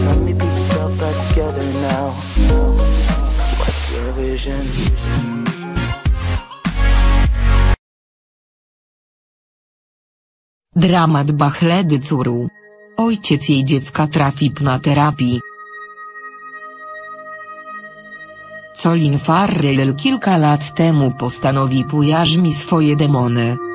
Back together now. What's your vision? Dramat Bachledy Curu. Ojciec jej dziecka trafi na terapii. Colin Farrell kilka lat temu postanowi pojarzmi swoje demony.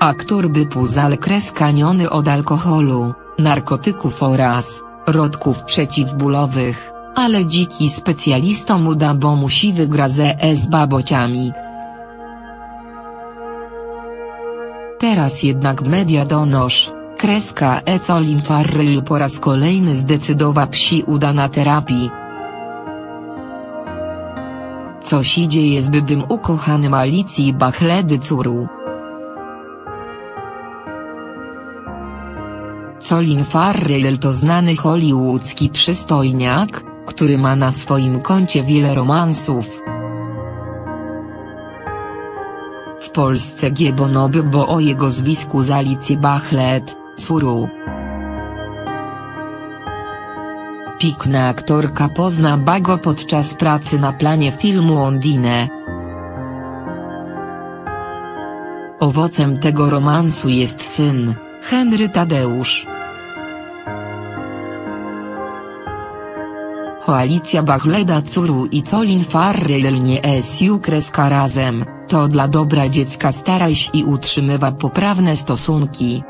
Aktor by puzal kreskaniony od alkoholu, narkotyków oraz rodków przeciwbólowych, ale dziki specjalistom uda bo musi wygra ze z babociami. Teraz jednak media donosz, kreska e Colin Farrell po raz kolejny zdecydował psi uda na terapii. Co się dzieje z bybym ukochanym Alicji Bachledy Curu? Colin Farrell to znany hollywoodzki przystojniak, który ma na swoim koncie wiele romansów. W Polsce giebonoby bo o jego zwisku z Alicję Bachlet, Curu. Pikna aktorka pozna Bago podczas pracy na planie filmu Ondine. Owocem tego romansu jest syn, Henry Tadeusz. Koalicja Bachleda Curu i Colin Farrell nie SU kreska razem, to dla dobra dziecka staraj się i utrzymywa poprawne stosunki.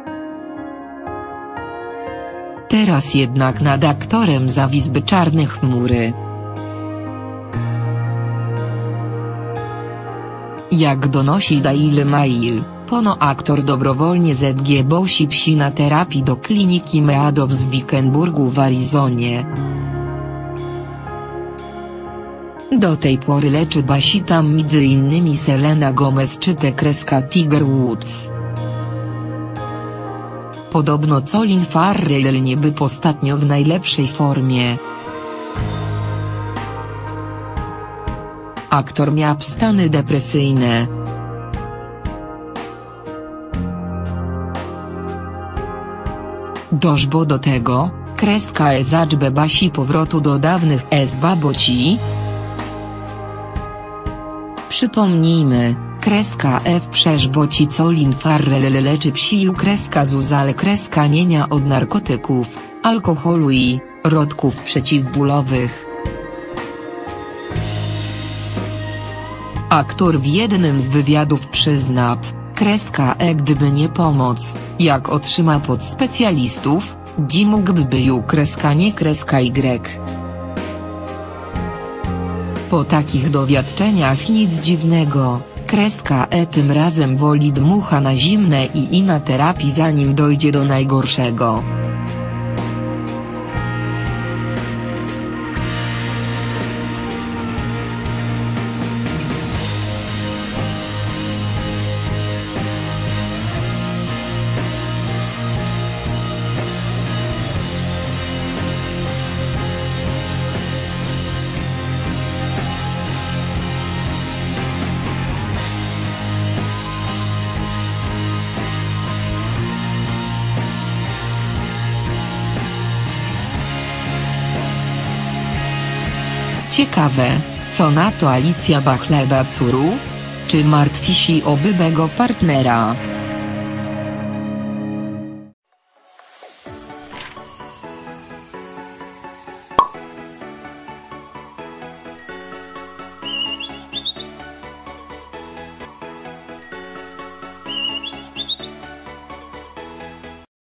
Teraz jednak nad aktorem zawisły czarne chmury. Jak donosi Daily Mail, pono aktor dobrowolnie zgiewał się psi na terapii do kliniki Meadows w Wickenburgu w Arizonie. Do tej pory leczy basi tam m.in. Selena Gomez czy te kreska Tiger Woods. Podobno Colin Farrell nie był ostatnio w najlepszej formie. Aktor miał stany depresyjne. Doszło do tego, kreska e zaczbę basi powrotu do dawnych es baboci, Przypomnijmy, kreska F przeżboci Colin Farrell leczy psiu kreska Zuzale kreska nienia od narkotyków, alkoholu i rodków przeciwbólowych. Aktor w jednym z wywiadów przyznał, kreska E gdyby nie pomoc, jak otrzyma pod specjalistów, dzi mógłby był kreska nie kreska Y. Po takich dowiadczeniach nic dziwnego, kreska E tym razem woli dmucha na zimne i ina terapii zanim dojdzie do najgorszego. Ciekawe, co na to Alicja Bachleda Curu? Czy martwi się o bybego partnera?